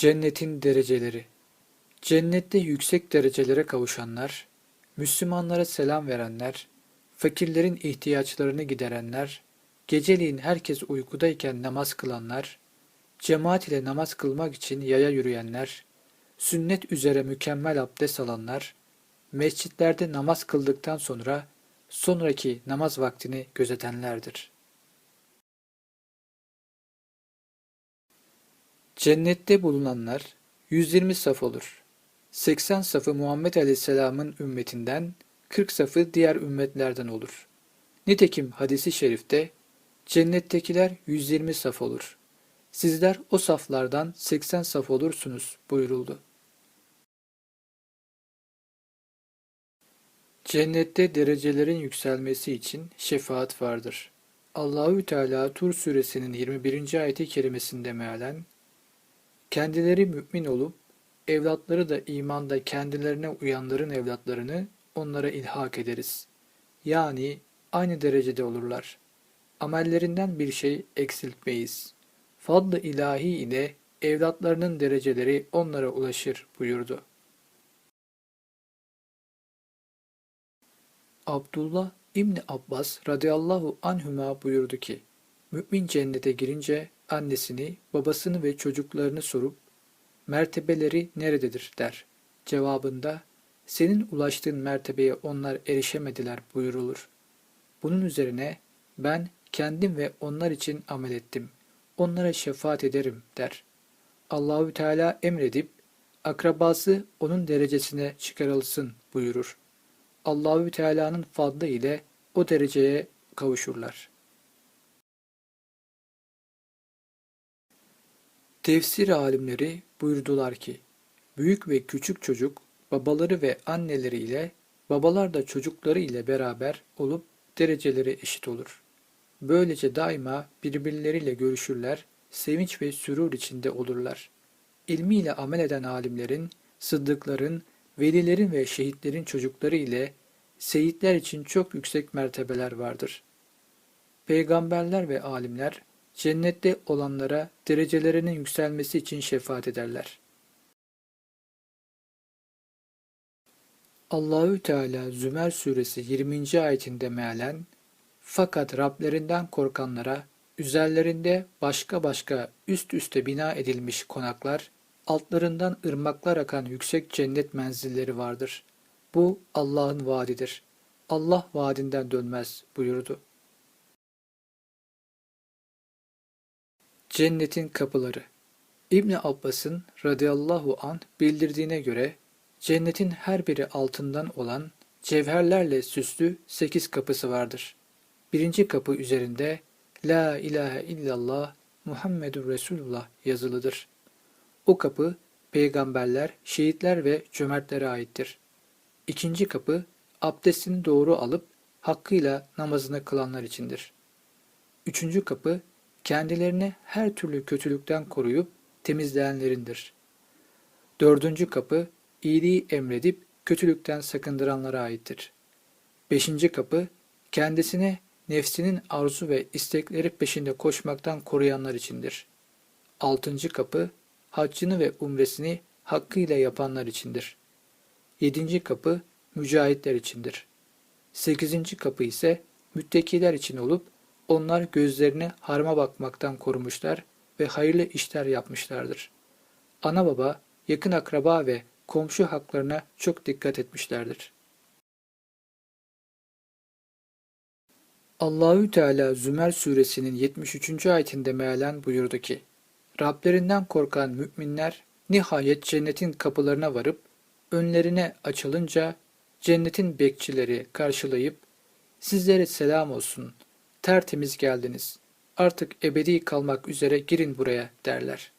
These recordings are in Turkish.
Cennetin dereceleri Cennette yüksek derecelere kavuşanlar, Müslümanlara selam verenler, fakirlerin ihtiyaçlarını giderenler, geceliğin herkes uykudayken namaz kılanlar, cemaat ile namaz kılmak için yaya yürüyenler, sünnet üzere mükemmel abdest alanlar, mescitlerde namaz kıldıktan sonra sonraki namaz vaktini gözetenlerdir. Cennette bulunanlar 120 saf olur. 80 safı Muhammed Aleyhisselam'ın ümmetinden, 40 safı diğer ümmetlerden olur. Nitekim hadisi şerifte cennettekiler 120 saf olur. Sizler o saflardan 80 saf olursunuz buyuruldu. Cennette derecelerin yükselmesi için şefaat vardır. Allahü Teala Tur suresinin 21. ayeti kerimesinde mealen Kendileri mümin olup evlatları da imanda kendilerine uyanların evlatlarını onlara ilhak ederiz. Yani aynı derecede olurlar. Amellerinden bir şey eksiltmeyiz. Fadlı ilahi ile evlatlarının dereceleri onlara ulaşır buyurdu. Abdullah İbni Abbas radıyallahu anhüma buyurdu ki, Mümin cennete girince annesini, babasını ve çocuklarını sorup, mertebeleri nerededir der. Cevabında, senin ulaştığın mertebeye onlar erişemediler buyurulur. Bunun üzerine, ben kendim ve onlar için amel ettim. Onlara şefaat ederim der. Allahü Teala emredip, akrabası onun derecesine çıkarılsın buyurur. Allahü Teala'nın fadlı ile o dereceye kavuşurlar. Tefsir alimleri buyurdular ki, büyük ve küçük çocuk babaları ve anneleri ile, babalar da çocukları ile beraber olup dereceleri eşit olur. Böylece daima birbirleriyle görüşürler, sevinç ve sürur içinde olurlar. İlmiyle amel eden alimlerin, sıddıkların, velilerin ve şehitlerin çocukları ile seyitler için çok yüksek mertebeler vardır. Peygamberler ve alimler cennette olanlara derecelerinin yükselmesi için şefaat ederler. Allahü Teala Zümer suresi 20. ayetinde mealen fakat Rablerinden korkanlara üzerlerinde başka başka üst üste bina edilmiş konaklar, altlarından ırmaklar akan yüksek cennet menzilleri vardır. Bu Allah'ın vaadidir. Allah vaadinden dönmez buyurdu. Cennetin kapıları İbni Abbas'ın radıyallahu an bildirdiğine göre cennetin her biri altından olan cevherlerle süslü sekiz kapısı vardır. Birinci kapı üzerinde La ilahe illallah Muhammedur Resulullah yazılıdır. O kapı peygamberler, şehitler ve cömertlere aittir. İkinci kapı abdestini doğru alıp hakkıyla namazını kılanlar içindir. Üçüncü kapı kendilerini her türlü kötülükten koruyup temizleyenlerindir. Dördüncü kapı iyiliği emredip kötülükten sakındıranlara aittir. Beşinci kapı kendisine nefsinin arzu ve istekleri peşinde koşmaktan koruyanlar içindir. Altıncı kapı haccını ve umresini hakkıyla yapanlar içindir. Yedinci kapı mücahitler içindir. Sekizinci kapı ise müttakiler için olup onlar gözlerini harma bakmaktan korumuşlar ve hayırlı işler yapmışlardır. Ana baba, yakın akraba ve komşu haklarına çok dikkat etmişlerdir. Allahü Teala Zümer suresinin 73. ayetinde mealen buyurdu ki: Rablerinden korkan müminler nihayet cennetin kapılarına varıp önlerine açılınca cennetin bekçileri karşılayıp sizlere selam olsun, tertemiz geldiniz, artık ebedi kalmak üzere girin buraya derler.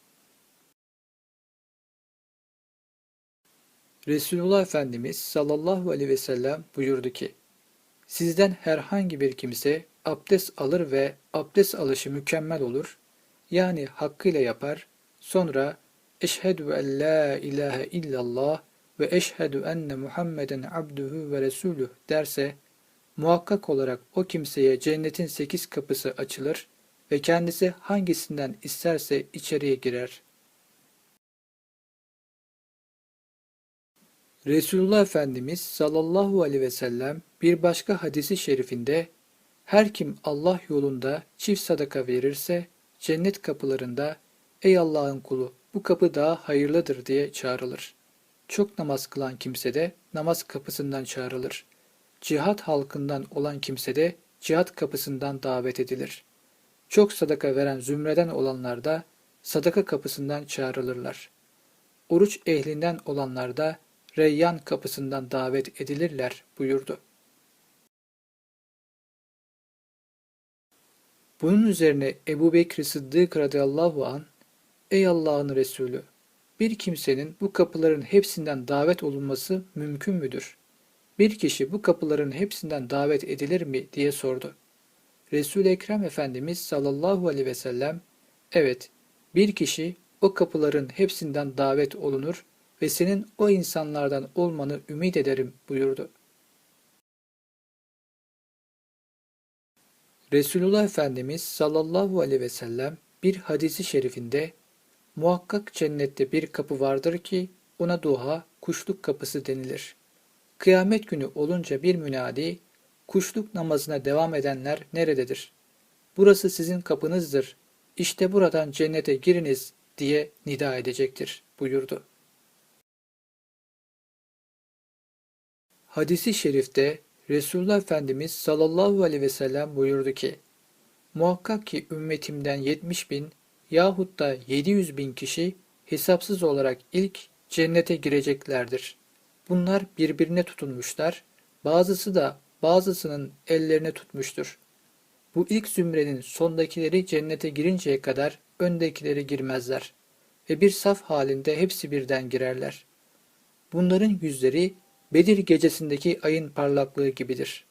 Resulullah Efendimiz sallallahu aleyhi ve sellem buyurdu ki, Sizden herhangi bir kimse abdest alır ve abdest alışı mükemmel olur, yani hakkıyla yapar, sonra Eşhedü en la ilahe illallah ve eşhedü enne Muhammeden abduhu ve resuluh derse, muhakkak olarak o kimseye cennetin sekiz kapısı açılır ve kendisi hangisinden isterse içeriye girer. Resulullah Efendimiz sallallahu aleyhi ve sellem bir başka hadisi şerifinde her kim Allah yolunda çift sadaka verirse cennet kapılarında ey Allah'ın kulu bu kapı daha hayırlıdır diye çağrılır. Çok namaz kılan kimse de namaz kapısından çağrılır. Cihat halkından olan kimse de cihat kapısından davet edilir. Çok sadaka veren zümreden olanlar da sadaka kapısından çağrılırlar. Oruç ehlinden olanlar da Reyyan kapısından davet edilirler buyurdu. Bunun üzerine Ebu Bekir Sıddık radıyallahu an Ey Allah'ın Resulü! Bir kimsenin bu kapıların hepsinden davet olunması mümkün müdür? Bir kişi bu kapıların hepsinden davet edilir mi diye sordu. Resul-i Ekrem Efendimiz sallallahu aleyhi ve sellem evet bir kişi o kapıların hepsinden davet olunur ve senin o insanlardan olmanı ümit ederim buyurdu. Resulullah Efendimiz sallallahu aleyhi ve sellem bir hadisi şerifinde muhakkak cennette bir kapı vardır ki ona duha kuşluk kapısı denilir. Kıyamet günü olunca bir münadi kuşluk namazına devam edenler nerededir? Burası sizin kapınızdır. İşte buradan cennete giriniz diye nida edecektir buyurdu. Hadisi şerifte Resulullah Efendimiz sallallahu aleyhi ve sellem buyurdu ki, Muhakkak ki ümmetimden 70 bin yahut da 700 bin kişi hesapsız olarak ilk cennete gireceklerdir. Bunlar birbirine tutunmuşlar, bazısı da bazısının ellerine tutmuştur. Bu ilk zümrenin sondakileri cennete girinceye kadar öndekileri girmezler ve bir saf halinde hepsi birden girerler. Bunların yüzleri Bedir gecesindeki ayın parlaklığı gibidir.